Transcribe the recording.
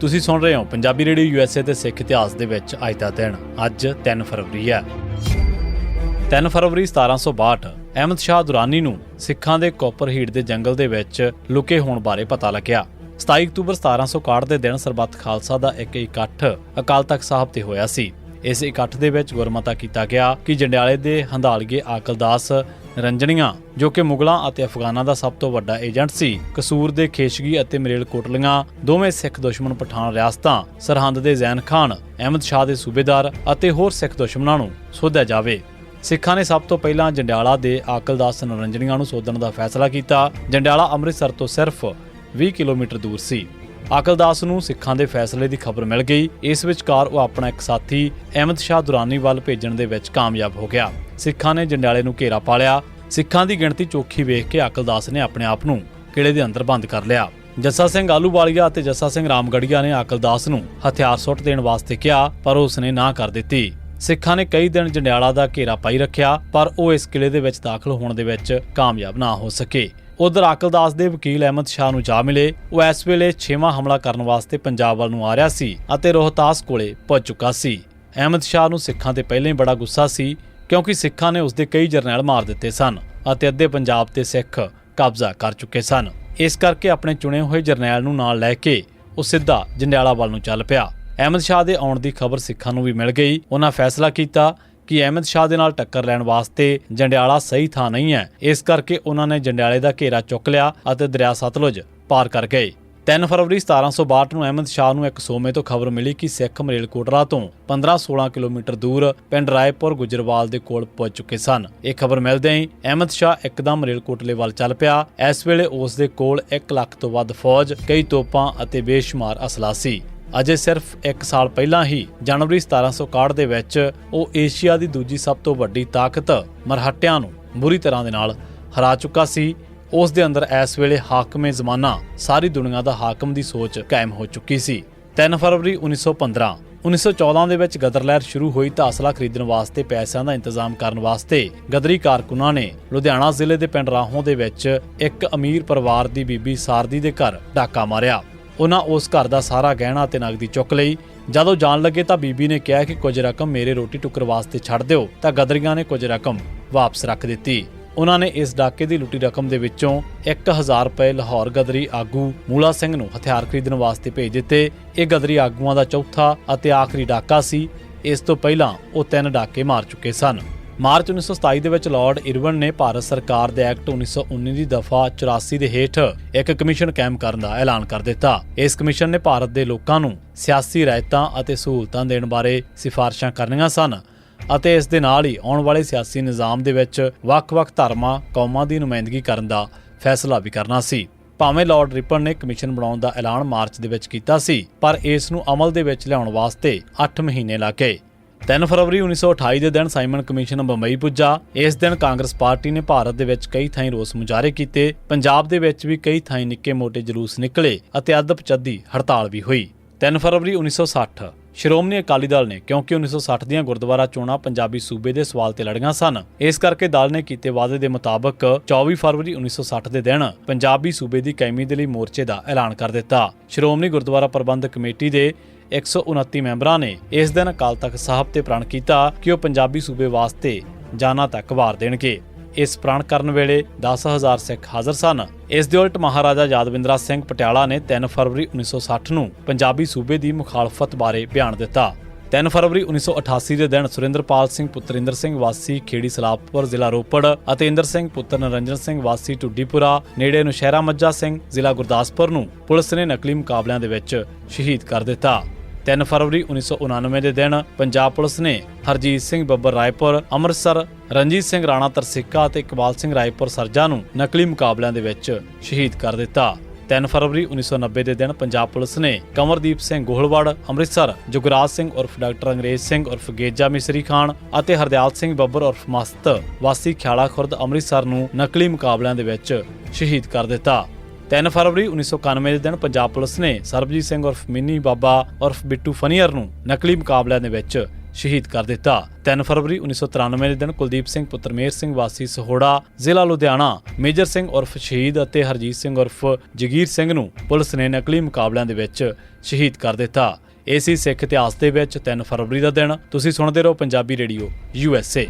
ਤੁਸੀਂ ਸੁਣ ਰਹੇ ਹੋ ਪੰਜਾਬੀ ਰੇਡੀਓ ਯੂਐਸਏ ਤੇ ਸਿੱਖ ਇਤਿਹਾਸ ਦੇ ਵਿੱਚ ਅੱਜ ਦਾ ਦਿਨ। ਅੱਜ 3 ਫਰਵਰੀ ਹੈ। 3 ਫਰਵਰੀ 1762 ਅਹਿਮਦ ਸ਼ਾਹ ਦੁਰਾਨੀ ਨੂੰ ਸਿੱਖਾਂ ਦੇ ਕੋਪਰ ਕੋਪਰਹੀਟ ਦੇ ਜੰਗਲ ਦੇ ਵਿੱਚ ਲੁਕੇ ਹੋਣ ਬਾਰੇ ਪਤਾ ਲੱਗਿਆ। 27 ਅਕਤੂਬਰ 1761 ਦੇ ਦਿਨ ਸਰਬੱਤ ਖਾਲਸਾ ਦਾ ਇੱਕ ਇਕੱਠ ਅਕਾਲ ਤਖਤ ਸਾਹਿਬ ਤੇ ਹੋਇਆ ਸੀ। ਇਸ ਇਕੱਠ ਦੇ ਵਿੱਚ ਗੁਰਮਤਾ ਕੀਤਾ ਗਿਆ ਕਿ ਜੰਡਿਆਲੇ ਦੇ ਹੰਦਾਲਗੇ ਆਕਲਦਾਸ ਰੰਜਣੀਆਂ, ਜੋ ਕਿ ਮੁਗਲਾਂ ਅਤੇ ਅਫਗਾਨਾਂ ਦਾ ਸਭ ਤੋਂ ਵੱਡਾ ਏਜੰਟ ਸੀ, ਕਸੂਰ ਦੇ ਖੇਸ਼ਗੀ ਅਤੇ ਮਰੇਲ ਕੋਟਲੀਆਂ, ਦੋਵੇਂ ਸਿੱਖ ਦੁਸ਼ਮਣ ਪਠਾਨ ਰਿਆਸਤਾਂ, ਸਰਹੰਦ ਦੇ ਜ਼ੈਨ ਖਾਨ, ਅਹਿਮਦ ਸ਼ਾਹ ਦੇ ਸੂਬੇਦਾਰ ਅਤੇ ਹੋਰ ਸਿੱਖ ਦੁਸ਼ਮਣਾਂ ਨੂੰ ਸੋਧਿਆ ਜਾਵੇ। ਸਿੱਖਾਂ ਨੇ ਸਭ ਤੋਂ ਪਹਿਲਾਂ ਜੰਡਿਆਲਾ ਦੇ ਆਕਲਦਾਸ ਨਰੰਜਣੀਆਂ ਨੂੰ ਸੋਧਣ ਦਾ ਫੈਸਲਾ ਕੀਤਾ। ਜੰਡਿਆਲਾ ਅੰਮ੍ਰਿਤਸਰ ਤੋਂ ਸਿਰਫ 20 ਕਿਲੋਮੀਟਰ ਦੂਰ ਸੀ। ਆਕਲਦਾਸ ਨੂੰ ਸਿੱਖਾਂ ਦੇ ਫੈਸਲੇ ਦੀ ਖਬਰ ਮਿਲ ਗਈ। ਇਸ ਵਿਚਕਾਰ ਉਹ ਆਪਣਾ ਇੱਕ ਸਾਥੀ, ਅਹਿਮਦ ਸ਼ਾਹ ਦੁਰਾਨੀ ਵੱਲ ਭੇਜਣ ਦੇ ਵਿੱਚ ਕਾਮਯਾਬ ਹੋ ਗਿਆ। ਸਿੱਖਾਂ ਨੇ ਜੰਡਿਆਲੇ ਨੂੰ ਘੇਰਾ ਪਾ ਲਿਆ। ਸਿੱਖਾਂ ਦੀ ਗਿਣਤੀ ਚੋਖੀ ਵੇਖ ਕੇ ਅਕਲਦਾਸ ਨੇ ਆਪਣੇ ਆਪ ਨੂੰ ਕਿਲੇ ਦੇ ਅੰਦਰ ਬੰਦ ਕਰ ਲਿਆ। ਜੱਸਾ ਸਿੰਘ ਆਲੂਵਾਲੀਆ ਅਤੇ ਜੱਸਾ ਸਿੰਘ ਰਾਮਗੜੀਆ ਨੇ ਅਕਲਦਾਸ ਨੂੰ ਹਥਿਆਰ ਸੁੱਟ ਦੇਣ ਵਾਸਤੇ ਕਿਹਾ, ਪਰ ਉਸਨੇ ਨਾ ਕਰ ਦਿੱਤੀ। ਸਿੱਖਾਂ ਨੇ ਕਈ ਦਿਨ ਜੰਡਿਆਲਾ ਦਾ ਘੇਰਾ ਪਾਈ ਰੱਖਿਆ, ਪਰ ਉਹ ਇਸ ਕਿਲੇ ਦੇ ਵਿੱਚ ਦਾਖਲ ਹੋਣ ਦੇ ਵਿੱਚ ਕਾਮਯਾਬ ਨਾ ਹੋ ਸਕੇ। ਉਧਰ ਅਕਲਦਾਸ ਦੇ ਵਕੀਲ ਅਹਿਮਦ ਸ਼ਾਹ ਨੂੰ ਜਾ ਮਿਲੇ। ਉਹ ਇਸ ਵੇਲੇ 6ਵਾਂ ਹਮਲਾ ਕਰਨ ਵਾਸਤੇ ਪੰਜਾਬ ਵੱਲ ਨੂੰ ਆ ਰਿਹਾ ਸੀ ਅਤੇ ਰੋਹਤਾਸ ਕੋਲੇ ਪਹੁੰਚ ਚੁੱਕਾ ਸੀ। ਅਹਿਮਦ ਸ਼ਾਹ ਨੂੰ ਸਿੱਖਾਂ ਤੇ ਪਹਿਲਾਂ ਹੀ ਬੜਾ ਗੁੱਸਾ ਸੀ। ਕਿਉਂਕਿ ਸਿੱਖਾਂ ਨੇ ਉਸਦੇ ਕਈ ਜਰਨੈਲ ਮਾਰ ਦਿੱਤੇ ਸਨ ਅਤੇ ਅੱਧੇ ਪੰਜਾਬ ਤੇ ਸਿੱਖ ਕਬਜ਼ਾ ਕਰ ਚੁੱਕੇ ਸਨ। ਇਸ ਕਰਕੇ ਆਪਣੇ ਚੁਣੇ ਹੋਏ ਜਰਨੈਲ ਨੂੰ ਨਾਲ ਲੈ ਕੇ ਉਹ ਸਿੱਧਾ ਜੰਡਿਆਲਾ ਵੱਲ ਨੂੰ ਚੱਲ ਪਿਆ। ਅਹਿਮਦ ਸ਼ਾਹ ਦੇ ਆਉਣ ਦੀ ਖਬਰ ਸਿੱਖਾਂ ਨੂੰ ਵੀ ਮਿਲ ਗਈ। ਉਹਨਾਂ ਫੈਸਲਾ ਕੀਤਾ ਕਿ ਅਹਿਮਦ ਸ਼ਾਹ ਦੇ ਨਾਲ ਟੱਕਰ ਲੈਣ ਵਾਸਤੇ ਜੰਡਿਆਲਾ ਸਹੀ ਥਾਂ ਨਹੀਂ ਹੈ। ਇਸ ਕਰਕੇ ਉਹਨਾਂ ਨੇ ਜੰਡਿਆਲੇ ਦਾ ਘੇਰਾ ਚੁੱਕ ਲਿਆ ਅਤੇ ਦਰਿਆ ਸਤਲੁਜ ਪਾਰ ਕਰ ਗਏ। 3 ਫਰਵਰੀ 1762 ਨੂੰ ਅਹਿਮਦ ਸ਼ਾਹ ਨੂੰ ਇੱਕ ਸੋਮੇ ਤੋਂ ਖਬਰ ਮਿਲੀ ਕਿ ਸਿੱਖ ਮਰੇਲਕੋਟਰਾ ਤੋਂ 15-16 ਕਿਲੋਮੀਟਰ ਦੂਰ ਪਿੰਡ ਰਾਏਪੁਰ ਗੁਜਰਵਾਲ ਦੇ ਕੋਲ ਪਹੁੰਚ ਚੁੱਕੇ ਸਨ। ਇਹ ਖਬਰ ਮਿਲਦਿਆਂ ਹੀ ਅਹਿਮਦ ਸ਼ਾਹ ਇੱਕਦਮ ਮਰੇਲਕੋਟਲੇ ਵੱਲ ਚੱਲ ਪਿਆ। ਇਸ ਵੇਲੇ ਉਸ ਦੇ ਕੋਲ 1 ਲੱਖ ਤੋਂ ਵੱਧ ਫੌਜ, ਕਈ ਤੋਪਾਂ ਅਤੇ ਬੇਸ਼ੁਮਾਰ ਅਸਲਾ ਸੀ। ਅਜੇ ਸਿਰਫ 1 ਸਾਲ ਪਹਿਲਾਂ ਹੀ ਜਨਵਰੀ 1761 ਦੇ ਵਿੱਚ ਉਹ ਏਸ਼ੀਆ ਦੀ ਦੂਜੀ ਸਭ ਤੋਂ ਵੱਡੀ ਤਾਕਤ ਮਰਹੱਟਿਆਂ ਨੂੰ ਬੁਰੀ ਤਰ੍ਹਾਂ ਦੇ ਨਾਲ ਹਰਾ ਚੁੱਕਾ ਸੀ। ਉਸ ਦੇ ਅੰਦਰ ਇਸ ਵੇਲੇ ਹਾਕਮੇ ਜ਼ਮਾਨਾ ਸਾਰੀ ਦੁਨੀਆ ਦਾ ਹਾਕਮ ਦੀ ਸੋਚ ਕਾਇਮ ਹੋ ਚੁੱਕੀ ਸੀ। 3 ਫਰਵਰੀ 1915 1914 ਦੇ ਵਿੱਚ ਗਦਰ ਲਹਿਰ ਸ਼ੁਰੂ ਹੋਈ ਤਾਂ ਅਸਲਾ ਖਰੀਦਣ ਵਾਸਤੇ ਪੈਸਿਆਂ ਦਾ ਇੰਤਜ਼ਾਮ ਕਰਨ ਵਾਸਤੇ ਗਦਰੀ ਕਾਰਕੁਨਾਂ ਨੇ ਲੁਧਿਆਣਾ ਜ਼ਿਲ੍ਹੇ ਦੇ ਪਿੰਡ ਰਾਹੋਂ ਦੇ ਵਿੱਚ ਇੱਕ ਅਮੀਰ ਪਰਿਵਾਰ ਦੀ ਬੀਬੀ ਸਾਰਦੀ ਦੇ ਘਰ ਡਾਕਾ ਮਾਰਿਆ। ਉਹਨਾਂ ਉਸ ਘਰ ਦਾ ਸਾਰਾ ਗਹਿਣਾ ਤੇ ਨਗਦੀ ਚੁੱਕ ਲਈ। ਜਦੋਂ ਜਾਣ ਲੱਗੇ ਤਾਂ ਬੀਬੀ ਨੇ ਕਿਹਾ ਕਿ ਕੁਝ ਰਕਮ ਮੇਰੇ ਰੋਟੀ ਟੁੱਕਰ ਵਾਸਤੇ ਛੱਡ ਦਿਓ ਤਾਂ ਗਦਰੀਆਂ ਨੇ ਕੁਝ ਰਕਮ ਵਾਪਸ ਰੱਖ ਦਿੱਤੀ। ਉਹਨਾਂ ਨੇ ਇਸ ਡਾਕੇ ਦੀ ਲੁੱਟੀ ਰਕਮ ਦੇ ਵਿੱਚੋਂ 1000 ਰੁਪਏ ਲਾਹੌਰ ਗਦਰੀ ਆਗੂ ਮੂਲਾ ਸਿੰਘ ਨੂੰ ਹਥਿਆਰ ਖਰੀਦਣ ਵਾਸਤੇ ਭੇਜ ਦਿੱਤੇ। ਇਹ ਗਦਰੀ ਆਗੂਆਂ ਦਾ ਚੌਥਾ ਅਤੇ ਆਖਰੀ ਡਾਕਾ ਸੀ। ਇਸ ਤੋਂ ਪਹਿਲਾਂ ਉਹ ਤਿੰਨ ਡਾਕੇ ਮਾਰ ਚੁੱਕੇ ਸਨ। ਮਾਰਚ 1927 ਦੇ ਵਿੱਚ ਲਾਰਡ ਇਰਵਨ ਨੇ ਭਾਰਤ ਸਰਕਾਰ ਦੇ ਐਕਟ 1919 ਦੀ ਦਫਾ 84 ਦੇ ਹੇਠ ਇੱਕ ਕਮਿਸ਼ਨ ਕਾਇਮ ਕਰਨ ਦਾ ਐਲਾਨ ਕਰ ਦਿੱਤਾ। ਇਸ ਕਮਿਸ਼ਨ ਨੇ ਭਾਰਤ ਦੇ ਲੋਕਾਂ ਨੂੰ ਸਿਆਸੀ ਰਾਇਤਾਂ ਅਤੇ ਸਹੂਲਤਾਂ ਦੇਣ ਬਾਰੇ ਸਿਫਾਰਸ਼ਾਂ ਕਰਨੀਆਂ ਸਨ। ਅਤੇ ਇਸ ਦੇ ਨਾਲ ਹੀ ਆਉਣ ਵਾਲੇ ਸਿਆਸੀ ਨਿਜ਼ਾਮ ਦੇ ਵਿੱਚ ਵੱਖ-ਵੱਖ ਧਰਮਾਂ, ਕੌਮਾਂ ਦੀ ਨੁਮਾਇੰਦਗੀ ਕਰਨ ਦਾ ਫੈਸਲਾ ਵੀ ਕਰਨਾ ਸੀ। ਭਾਵੇਂ ਲਾਰਡ ਰਿਪਨ ਨੇ ਕਮਿਸ਼ਨ ਬਣਾਉਣ ਦਾ ਐਲਾਨ ਮਾਰਚ ਦੇ ਵਿੱਚ ਕੀਤਾ ਸੀ, ਪਰ ਇਸ ਨੂੰ ਅਮਲ ਦੇ ਵਿੱਚ ਲਿਆਉਣ ਵਾਸਤੇ 8 ਮਹੀਨੇ ਲੱਗ। ਗਏ 3 ਫਰਵਰੀ 1928 ਦੇ ਦਿਨ ਸਾਈਮਨ ਕਮਿਸ਼ਨ ਬੰਬਈ ਪੁੱਜਾ। ਇਸ ਦਿਨ ਕਾਂਗਰਸ ਪਾਰਟੀ ਨੇ ਭਾਰਤ ਦੇ ਵਿੱਚ ਕਈ ਥਾਈਂ ਰੋਸ ਮੁਜ਼ਾਹਰੇ ਕੀਤੇ। ਪੰਜਾਬ ਦੇ ਵਿੱਚ ਵੀ ਕਈ ਥਾਈਂ ਨਿੱਕੇ-ਮੋਟੇ ਜਲੂਸ ਨਿਕਲੇ ਅਤੇ ਅੱਧ-ਪਚੱਦੀ ਹੜਤਾਲ ਵੀ ਹੋਈ। 3 ਫਰਵਰੀ 1960 ਸ਼੍ਰੋਮਣੀ ਅਕਾਲੀ ਦਲ ਨੇ ਕਿਉਂਕਿ 1960 ਦੀਆਂ ਗੁਰਦੁਆਰਾ ਚੋਣਾਂ ਪੰਜਾਬੀ ਸੂਬੇ ਦੇ ਸਵਾਲ ਤੇ ਲੜੀਆਂ ਸਨ। ਇਸ ਕਰਕੇ ਦਲ ਨੇ ਕੀਤੇ ਵਾਅਦੇ ਦੇ ਮੁਤਾਬਕ 24 ਫਰਵਰੀ 1960 ਦੇ ਦਿਨ ਪੰਜਾਬੀ ਸੂਬੇ ਦੀ ਕਾਇਮੀ ਦੇ ਲਈ ਮੋਰਚੇ ਦਾ ਐਲਾਨ ਕਰ ਦਿੱਤਾ। ਸ਼੍ਰੋਮਣੀ ਗੁਰਦੁਆਰਾ ਪ੍ਰਬੰਧਕ ਕਮੇਟੀ ਦੇ 129 ਮੈਂਬਰਾਂ ਨੇ ਇਸ ਦਿਨ ਅਕਾਲ ਤਖਤ ਸਾਹਿਬ ਤੇ ਪ੍ਰਣ ਕੀਤਾ ਕਿ ਉਹ ਪੰਜਾਬੀ ਸੂਬੇ ਵਾਸਤੇ ਜਾਨਾਂ ਤੱਕ ਵਾਰ ਦੇਣਗੇ। ਇਸ ਪ੍ਰਣ ਕਰਨ ਵੇਲੇ 10000 ਸਿੱਖ ਹਾਜ਼ਰ ਸਨ। ਇਸ ਦੇ ਉਲਟ ਮਹਾਰਾਜਾ ਯਾਦਵਿੰਦਰਾ ਸਿੰਘ ਪਟਿਆਲਾ ਨੇ 3 ਫਰਵਰੀ 1960 ਨੂੰ ਪੰਜਾਬੀ ਸੂਬੇ ਦੀ ਮੁਖਾਲਫਤ ਬਾਰੇ ਬਿਆਨ ਦਿੱਤਾ। 3 ਫਰਵਰੀ 1988 ਦੇ ਦਿਨ ਸੁਰਿੰਦਰਪਾਲ ਸਿੰਘ ਪੁੱਤਰਿੰਦਰ ਸਿੰਘ ਵਾਸੀ ਖੇੜੀ ਸਲਾਪੁਰ ਜ਼ਿਲ੍ਹਾ ਰੋਪੜ ਅਤੇ ਇੰਦਰ ਸਿੰਘ ਪੁੱਤਰ ਨਰਿੰਦਰ ਸਿੰਘ ਵਾਸੀ ਟੁੱਡੀਪੁਰਾ ਨੇੜੇ ਨੁਸ਼ਹਿਰਾ ਮੱਜਾ ਸਿੰਘ, ਜ਼ਿਲ੍ਹਾ ਗੁਰਦਾਸਪੁਰ ਨੂੰ ਪੁਲਿਸ ਨੇ ਨਕਲੀ ਮੁਕਾਬਲਿਆਂ ਦੇ ਵਿੱਚ ਸ਼ਹੀਦ ਕਰ ਦਿੱਤਾ। 3 ਫਰਵਰੀ 1999 ਦੇ ਦਿਨ ਪੰਜਾਬ ਪੁਲਿਸ ਨੇ ਹਰਜੀਤ ਸਿੰਘ ਬੱਬਰ ਰਾਏਪੁਰ, ਅੰਮ੍ਰਿਤਸਰ, ਰਣਜੀਤ ਸਿੰਘ ਰਾਣਾ ਤਰਸਿੱਕਾ ਅਤੇ ਇਕਬਾਲ ਸਿੰਘ ਰਾਏਪੁਰ ਸਰਜਾ ਨੂੰ ਨਕਲੀ ਮੁਕਾਬਲਿਆਂ ਦੇ ਵਿੱਚ ਸ਼ਹੀਦ ਕਰ ਦਿੱਤਾ। 3 ਫਰਵਰੀ 1990 ਦੇ ਦਿਨ ਪੰਜਾਬ ਪੁਲਿਸ ਨੇ ਕਮਰਦੀਪ ਸਿੰਘ ਗੋਹਲਵਾੜ, ਅੰਮ੍ਰਿਤਸਰ, ਜੁਗਰਾਜ ਸਿੰਘ ਉਰਫ ਡਾਕਟਰ ਅੰਗਰੇਜ਼ ਸਿੰਘ ਉਰਫ ਗੇਜਾ ਮਿਸਰੀ ਖਾਨ ਅਤੇ ਹਰਦਿਆਲ ਸਿੰਘ ਬੱਬਰ ਉਰਫ ਮਸਤ ਵਾਸੀ ਖਿਆਲਾ ਖੁਰਦ ਅੰਮ੍ਰਿਤਸਰ ਨੂੰ ਨਕਲੀ ਮੁਕਾਬਲਿਆਂ ਦੇ ਵਿੱਚ ਸ਼ਹੀਦ ਕਰ ਦਿੱਤਾ। 3 ਫਰਵਰੀ 1991 ਦੇ ਦਿਨ ਪੰਜਾਬ ਪੁਲਿਸ ਨੇ ਸਰਬਜੀਤ ਸਿੰਘ ਉਰਫ ਮਿੰਨੀ ਬਾਬਾ ਉਰਫ ਬਿੱਟੂ ਫਨੀਅਰ ਨੂੰ ਨਕਲੀ ਮੁਕਾਬਲਿਆਂ ਦੇ ਵਿੱਚ ਸ਼ਹੀਦ ਕਰ ਦਿੱਤਾ। 3 ਫਰਵਰੀ 1993 ਦੇ ਦਿਨ ਕੁਲਦੀਪ ਸਿੰਘ, ਪੁੱਤਰ ਮੇਹਰ ਸਿੰਘ, ਵਾਸੀ ਸਹੋੜਾ, ਜ਼ਿਲ੍ਹਾ ਲੁਧਿਆਣਾ, ਮੇਜਰ ਸਿੰਘ ਉਰਫ ਸ਼ਹੀਦ ਅਤੇ ਹਰਜੀਤ ਸਿੰਘ ਉਰਫ ਜਗੀਰ ਸਿੰਘ ਨੂੰ ਪੁਲਿਸ ਨੇ ਨਕਲੀ ਮੁਕਾਬਲਿਆਂ ਦੇ ਵਿੱਚ ਸ਼ਹੀਦ ਕਰ ਦਿੱਤਾ। ਇਹ ਸੀ ਸਿੱਖ ਇਤਿਹਾਸ ਦੇ ਵਿੱਚ 3 ਫਰਵਰੀ ਦਾ ਦਿਨ। ਤੁਸੀਂ ਸੁਣਦੇ ਰਹੋ Punjabi radio, U S A.